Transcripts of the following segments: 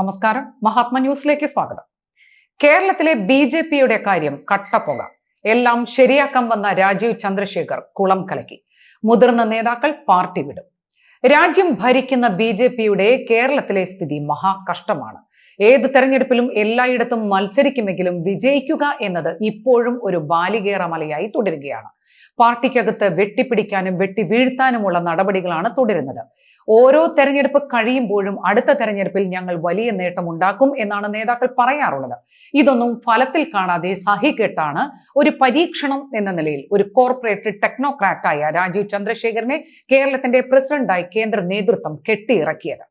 നമസ്കാരം. മഹാത്മ ന്യൂസിലേക്ക് സ്വാഗതം. കേരളത്തിലെ ബി ജെ പിയുടെ കാര്യം കട്ടപ്പുക. എല്ലാം ശരിയാക്കാൻ വന്ന രാജീവ് ചന്ദ്രശേഖർ കുളം കലക്കി. മുതിർന്ന നേതാക്കൾ പാർട്ടി വിടും. രാജ്യം ഭരിക്കുന്ന ബി ജെ പിയുടെ കേരളത്തിലെ സ്ഥിതി മഹാകഷ്ടമാണ്. ഏത് തെരഞ്ഞെടുപ്പിലും എല്ലായിടത്തും മത്സരിക്കുമെങ്കിലും വിജയിക്കുക എന്നത് ഇപ്പോഴും ഒരു ബാലികേറ മലയായി തുടരുകയാണ്. പാർട്ടിക്കകത്ത് വെട്ടിപ്പിടിക്കാനും വെട്ടി വീഴ്ത്താനുമുള്ള നടപടികളാണ് തുടരുന്നത്. ഓരോ തെരഞ്ഞെടുപ്പ് കഴിയുമ്പോഴും അടുത്ത തെരഞ്ഞെടുപ്പിൽ ഞങ്ങൾ വലിയ നേട്ടം ഉണ്ടാക്കും എന്നാണ് നേതാക്കൾ പറയാറുള്ളത്. ഇതൊന്നും ഫലത്തിൽ കാണാതെ സഹികെട്ടാണ് ഒരു പരീക്ഷണം എന്ന നിലയിൽ ഒരു കോർപ്പറേറ്റ് ടെക്നോക്രാറ്റായ രാജീവ് ചന്ദ്രശേഖരനെ കേരളത്തിന്റെ പ്രസിഡന്റായി കേന്ദ്ര നേതൃത്വം കെട്ടിയിറക്കിയത്.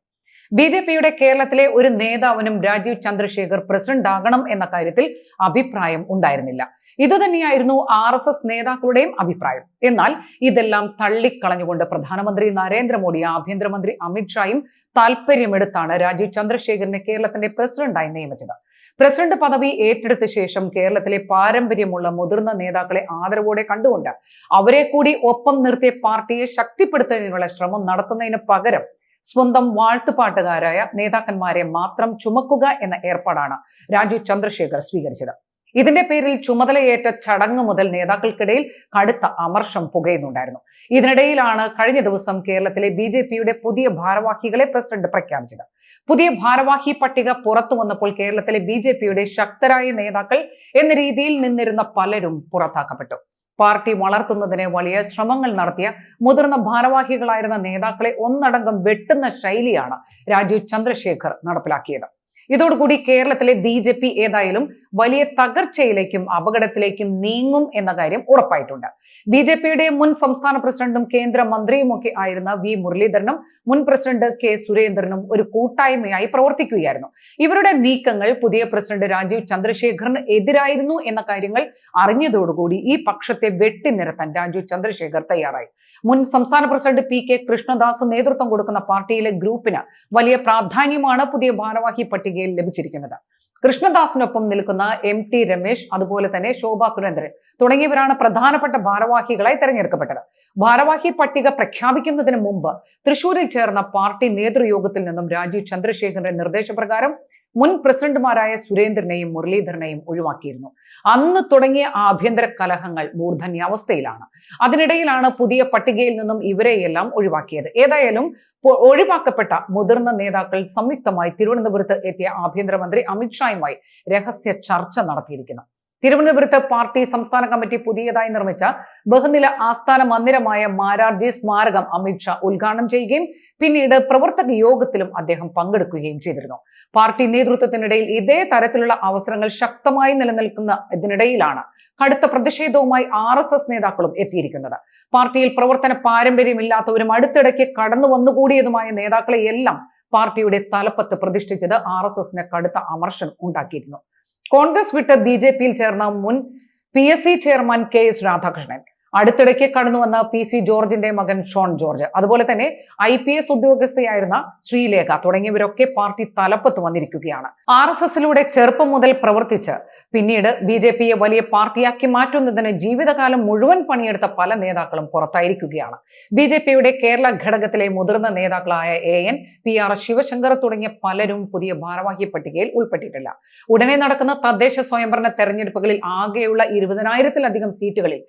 ബി ജെ പിയുടെ കേരളത്തിലെ ഒരു നേതാവിനും രാജീവ് ചന്ദ്രശേഖർ പ്രസിഡന്റ് ആകണം എന്ന കാര്യത്തിൽ അഭിപ്രായം ഉണ്ടായിരുന്നില്ല. ഇതുതന്നെയായിരുന്നു ആർ എസ് എസ് നേതാക്കളുടെയും അഭിപ്രായം. എന്നാൽ ഇതെല്ലാം തള്ളിക്കളഞ്ഞുകൊണ്ട് പ്രധാനമന്ത്രി നരേന്ദ്രമോദി ആഭ്യന്തരമന്ത്രി അമിത്ഷായും താല്പര്യമെടുത്താണ് രാജീവ് ചന്ദ്രശേഖരനെ കേരളത്തിന്റെ പ്രസിഡന്റായി നിയമിച്ചത്. പ്രസിഡന്റ് പദവി ഏറ്റെടുത്ത ശേഷം കേരളത്തിലെ പാരമ്പര്യമുള്ള മുതിർന്ന നേതാക്കളെ ആദരവോടെ കണ്ടുകൊണ്ട് അവരെ കൂടി ഒപ്പം നിർത്തിയ പാർട്ടിയെ ശക്തിപ്പെടുത്തുന്നതിനുള്ള ശ്രമം നടത്തുന്നതിന് പകരം സ്വന്തം വാഴ്ത്തുപാട്ടുകാരായ നേതാക്കന്മാരെ മാത്രം ചുമക്കുക എന്ന ഏർപ്പാടാണ് രാജു ചന്ദ്രശേഖർ സ്വീകരിച്ചത്. ഇതിന്റെ പേരിൽ ചുമതലയേറ്റ ചടങ്ങ് മുതൽ നേതാക്കൾക്കിടയിൽ കടുത്ത അമർഷം പുകയുന്നുണ്ടായിരുന്നു. ഇതിനിടയിലാണ് കഴിഞ്ഞ ദിവസം കേരളത്തിലെ ബി ജെ പിയുടെ പുതിയ ഭാരവാഹികളെ പ്രസിഡന്റ് പ്രഖ്യാപിച്ചത്. പുതിയ ഭാരവാഹി പട്ടിക പുറത്തു വന്നപ്പോൾ കേരളത്തിലെ ബി ജെ പിയുടെ ശക്തരായ നേതാക്കൾ എന്ന രീതിയിൽ നിന്നിരുന്ന പലരും പുറത്താക്കപ്പെട്ടു. പാർട്ടി വളർത്തുന്നതിന് വലിയ ശ്രമങ്ങൾ നടത്തിയ മുതിർന്ന ഭാരവാഹികളായിരുന്ന നേതാക്കളെ ഒന്നടങ്കം വെട്ടുന്ന ശൈലിയാണ് രാജീവ് ചന്ദ്രശേഖർ നടപ്പിലാക്കിയത്. ഇതോടുകൂടി കേരളത്തിലെ ബി ജെ പി ഏതായാലും വലിയ തകർച്ചയിലേക്കും അപകടത്തിലേക്കും നീങ്ങും എന്ന കാര്യം ഉറപ്പായിട്ടുണ്ട്. ബി ജെ പിയുടെ മുൻ സംസ്ഥാന പ്രസിഡന്റും കേന്ദ്രമന്ത്രിയുമൊക്കെ ആയിരുന്ന വി മുരളീധരനും മുൻ പ്രസിഡന്റ് കെ സുരേന്ദ്രനും ഒരു കൂട്ടായ്മയായി പ്രവർത്തിക്കുകയായിരുന്നു. ഇവരുടെ നീക്കങ്ങൾ പുതിയ പ്രസിഡന്റ് രാജീവ് ചന്ദ്രശേഖറിന് എതിരായിരുന്നു എന്ന കാര്യങ്ങൾ അറിഞ്ഞതോടുകൂടി ഈ പക്ഷത്തെ വെട്ടിനിരത്താൻ രാജീവ് ചന്ദ്രശേഖർ തയ്യാറായി. മുൻ സംസ്ഥാന പ്രസിഡന്റ് പി കെ കൃഷ്ണദാസ് നേതൃത്വം കൊടുക്കുന്ന പാർട്ടിയിലെ ഗ്രൂപ്പിന് വലിയ പ്രാധാന്യമാണ് പുതിയ ഭാരവാഹി പട്ടികയിൽ ലഭിച്ചിരിക്കുന്നത്. കൃഷ്ണദാസിനൊപ്പം നിൽക്കുന്ന എം ടി രമേശ് അതുപോലെ തന്നെ ശോഭാ സുരേന്ദ്രൻ തുടങ്ങിയവരാണ് പ്രധാനപ്പെട്ട ഭാരവാഹികളായി തെരഞ്ഞെടുക്കപ്പെട്ടത്. ഭാരവാഹി പട്ടിക പ്രഖ്യാപിക്കുന്നതിന് മുമ്പ് തൃശൂരിൽ ചേർന്ന പാർട്ടി നേതൃയോഗത്തിൽ നിന്നും രാജീവ് ചന്ദ്രശേഖരന്റെ നിർദ്ദേശപ്രകാരം മുൻ പ്രസിഡന്റുമാരായ സുരേന്ദ്രനെയും മുരളീധരനെയും ഒഴിവാക്കിയിരുന്നു. അന്ന് തുടങ്ങിയ ആഭ്യന്തര കലഹങ്ങൾ മൂർധന്യാവസ്ഥയിലാണ്. അതിനിടയിലാണ് പുതിയ പട്ടികയിൽ നിന്നും ഇവരെയെല്ലാം ഒഴിവാക്കിയത്. ഏതായാലും ഒഴിവാക്കപ്പെട്ട മുതിർന്ന നേതാക്കൾ സംയുക്തമായി തിരുവനന്തപുരത്ത് എത്തിയ ആഭ്യന്തരമന്ത്രി അമിത്ഷായുമായി രഹസ്യ ചർച്ച നടത്തിയിരിക്കുന്നു. തിരുവനന്തപുരത്ത് പാർട്ടി സംസ്ഥാന കമ്മിറ്റി പുതിയതായി നിർമ്മിച്ച ബഹുനില ആസ്ഥാന മന്ദിരമായ മാരാർജി സ്മാരകം അമിത്ഷാ ഉദ്ഘാടനം ചെയ്യുകയും പിന്നീട് പ്രവർത്തക യോഗത്തിലും അദ്ദേഹം പങ്കെടുക്കുകയും ചെയ്തിരുന്നു. പാർട്ടി നേതൃത്വത്തിനിടയിൽ ഇതേ തരത്തിലുള്ള അവസരങ്ങൾ ശക്തമായി നിലനിൽക്കുന്ന ഇതിനിടയിലാണ് കടുത്ത പ്രതിഷേധവുമായി ആർ എസ് എസ് നേതാക്കളും എത്തിയിരിക്കുന്നത്. പാർട്ടിയിൽ പ്രവർത്തന പാരമ്പര്യമില്ലാത്തവരും അടുത്തിടയ്ക്ക് കടന്നു വന്നുകൂടിയതുമായ നേതാക്കളെയെല്ലാം പാർട്ടിയുടെ തലപ്പത്ത് പ്രതിഷ്ഠിച്ചത് ആർ എസ് എസിന് കടുത്ത അമർഷം ഉണ്ടാക്കിയിരുന്നു. കോൺഗ്രസ് വിട്ട് ബി ജെ പിയിൽ ചേർന്ന മുൻ P S C chairman K S Radhakrishnan. അടുത്തിടയ്ക്ക് കടന്നു വന്ന പി സി ജോർജിന്റെ മകൻ ഷോൺ ജോർജ്. അതുപോലെ തന്നെ ഐ പി എസ് ഉദ്യോഗസ്ഥയായിരുന്ന ശ്രീലേഖ തുടങ്ങിയവരൊക്കെ പാർട്ടി തലപ്പത്ത് വന്നിരിക്കുകയാണ്. ആർ എസ് എസിലൂടെ ചെറുപ്പം മുതൽ പ്രവർത്തിച്ച് പിന്നീട് ബി ജെ പിയെ വലിയ പാർട്ടിയാക്കി മാറ്റുന്നതിന് ജീവിതകാലം മുഴുവൻ പണിയെടുത്ത പല നേതാക്കളും പുറത്തായിരിക്കുകയാണ്. ബി ജെ പിയുടെ കേരള ഘടകത്തിലെ മുതിർന്ന നേതാക്കളായ A N P R Sivasankar തുടങ്ങിയ പലരും പുതിയ ഭാരവാഹി പട്ടികയിൽ ഉൾപ്പെട്ടിട്ടില്ല. ഉടനെ നടക്കുന്ന തദ്ദേശ സ്വയംഭരണ തെരഞ്ഞെടുപ്പുകളിൽ ആകെയുള്ള ഇരുപതിനായിരത്തിലധികം സീറ്റുകളിൽ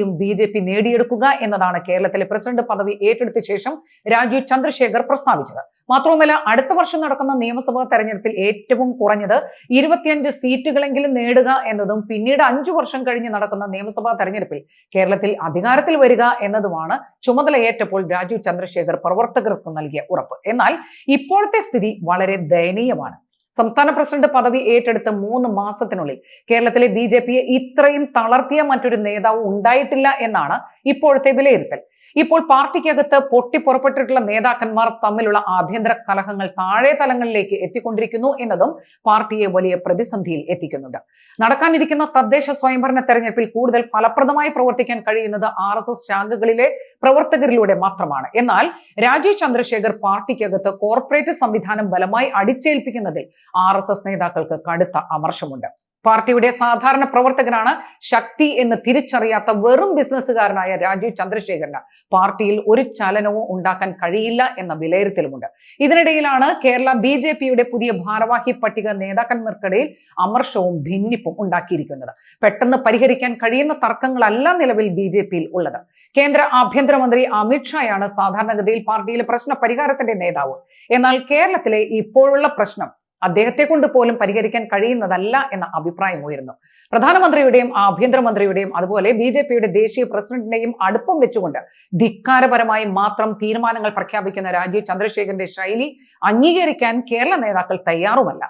പകുതിയും ബി ജെ പി നേടിയെടുക്കുക എന്നതാണ് കേരളത്തിലെ പ്രസിഡന്റ് പദവി ഏറ്റെടുത്ത ശേഷം രാജീവ് ചന്ദ്രശേഖർ പ്രസ്താവിച്ചത്. മാത്രവുമല്ല അടുത്ത വർഷം നടക്കുന്ന നിയമസഭാ തെരഞ്ഞെടുപ്പിൽ ഏറ്റവും കുറഞ്ഞത് ഇരുപത്തിയഞ്ച് സീറ്റുകളെങ്കിലും നേടുക എന്നതും പിന്നീട് അഞ്ചു വർഷം കഴിഞ്ഞ് നടക്കുന്ന നിയമസഭാ തെരഞ്ഞെടുപ്പിൽ കേരളത്തിൽ അധികാരത്തിൽ വരിക എന്നതുമാണ് ചുമതലയേറ്റപ്പോൾ രാജീവ് ചന്ദ്രശേഖർ പ്രവർത്തകർക്ക് നൽകിയ ഉറപ്പ്. എന്നാൽ ഇപ്പോഴത്തെ സ്ഥിതി വളരെ ദയനീയമാണ്. സംസ്ഥാന പ്രസിഡന്റ് പദവി ഏറ്റെടുത്ത് മൂന്ന് മാസത്തിനുള്ളിൽ കേരളത്തിലെ ബി ജെ പിയെ ഇത്രയും തളർത്തിയ മറ്റൊരു നേതാവ് ഉണ്ടായിട്ടില്ല എന്നാണ് ഇപ്പോഴത്തെ വിലയിരുത്തൽ. ഇപ്പോൾ പാർട്ടിക്കകത്ത് പൊട്ടിപ്പുറപ്പെട്ടിട്ടുള്ള നേതാക്കന്മാർ തമ്മിലുള്ള ആഭ്യന്തര കലഹങ്ങൾ താഴെ തലങ്ങളിലേക്ക് എത്തിക്കൊണ്ടിരിക്കുന്നു എന്നതും പാർട്ടിയെ വലിയ പ്രതിസന്ധിയിൽ എത്തിക്കുന്നുണ്ട്. നടക്കാനിരിക്കുന്ന തദ്ദേശ സ്വയംഭരണ തെരഞ്ഞെടുപ്പിൽ കൂടുതൽ ഫലപ്രദമായി പ്രവർത്തിക്കാൻ കഴിയുന്നത് ആർ ശാഖകളിലെ പ്രവർത്തകരിലൂടെ മാത്രമാണ്. എന്നാൽ രാജീവ് ചന്ദ്രശേഖർ പാർട്ടിക്കകത്ത് കോർപ്പറേറ്റ് സംവിധാനം ബലമായി അടിച്ചേൽപ്പിക്കുന്നതിൽ ആർ നേതാക്കൾക്ക് കടുത്ത അമർഷമുണ്ട്. പാർട്ടിയുടെ സാധാരണ പ്രവർത്തകനാണ് ശക്തി എന്ന് തിരിച്ചറിയാത്ത വെറും ബിസിനസ്സുകാരനായ രാജീവ് ചന്ദ്രശേഖരന് പാർട്ടിയിൽ ഒരു ചലനവും ഉണ്ടാക്കാൻ കഴിയില്ല എന്ന വിലയിരുത്തലുമുണ്ട്. ഇതിനിടയിലാണ് കേരള ബി ജെ പിയുടെ പുതിയ ഭാരവാഹി പട്ടിക നേതാക്കന്മാർക്കിടയിൽ അമർഷവും ഭിന്നിപ്പും ഉണ്ടാക്കിയിരിക്കുന്നത്. പെട്ടെന്ന് പരിഹരിക്കാൻ കഴിയുന്ന തർക്കങ്ങളല്ല നിലവിൽ ബി ജെ പിയിൽ ഉള്ളത്. കേന്ദ്ര ആഭ്യന്തരമന്ത്രി അമിത്ഷായാണ് സാധാരണഗതിയിൽ പാർട്ടിയിലെ പ്രശ്ന പരിഹാരത്തിന്റെ നേതാവ്. എന്നാൽ കേരളത്തിലെ ഇപ്പോഴുള്ള പ്രശ്നം അദ്ദേഹത്തെ കൊണ്ട് പോലും പരിഹരിക്കാൻ കഴിയുന്നതല്ല എന്ന അഭിപ്രായം ഉയരുന്നു. പ്രധാനമന്ത്രിയുടെയും ആഭ്യന്തരമന്ത്രിയുടെയും അതുപോലെ ബി ജെ പിയുടെ ദേശീയ പ്രസിഡന്റിന്റെയും അടുപ്പം വെച്ചുകൊണ്ട് ധിക്കാരപരമായി മാത്രം തീരുമാനങ്ങൾ പ്രഖ്യാപിക്കുന്ന രാജീവ് ചന്ദ്രശേഖരന്റെ ശൈലി അംഗീകരിക്കാൻ കേരള നേതാക്കൾ തയ്യാറുമല്ല.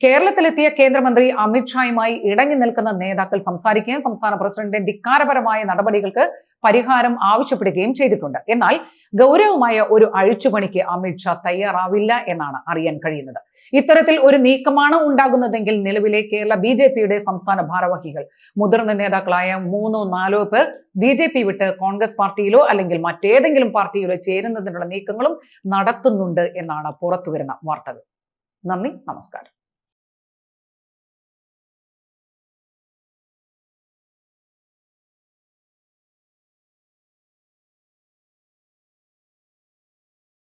കേരളത്തിലെത്തിയ കേന്ദ്രമന്ത്രി അമിത്ഷായുമായി ഇടങ്ങി നിൽക്കുന്ന നേതാക്കൾ സംസാരിക്കുകയും സംസ്ഥാന പ്രസിഡന്റിന്റെ ധിക്കാരപരമായ നടപടികൾക്ക് പരിഹാരം ആവശ്യപ്പെടുകയും ചെയ്തിട്ടുണ്ട്. എന്നാൽ ഗൗരവമായ ഒരു അഴിച്ചുപണിക്ക് അമിത്ഷാ തയ്യാറാവില്ല എന്നാണ് അറിയാൻ കഴിയുന്നത്. ഇത്തരത്തിൽ ഒരു നീക്കമാണ് ഉണ്ടാകുന്നതെങ്കിൽ നിലവിലെ കേരള ബി ജെ പിയുടെ സംസ്ഥാന ഭാരവാഹികൾ മുതിർന്ന നേതാക്കളായ മൂന്നോ നാലോ പേർ ബി ജെ പി വിട്ട് കോൺഗ്രസ് പാർട്ടിയിലോ അല്ലെങ്കിൽ മറ്റേതെങ്കിലും പാർട്ടിയിലോ ചേരുന്നതിനുള്ള നീക്കങ്ങളും നടത്തുന്നുണ്ട് എന്നാണ് പുറത്തുവരുന്ന വാർത്തകൾ. നന്ദി നമസ്കാരം.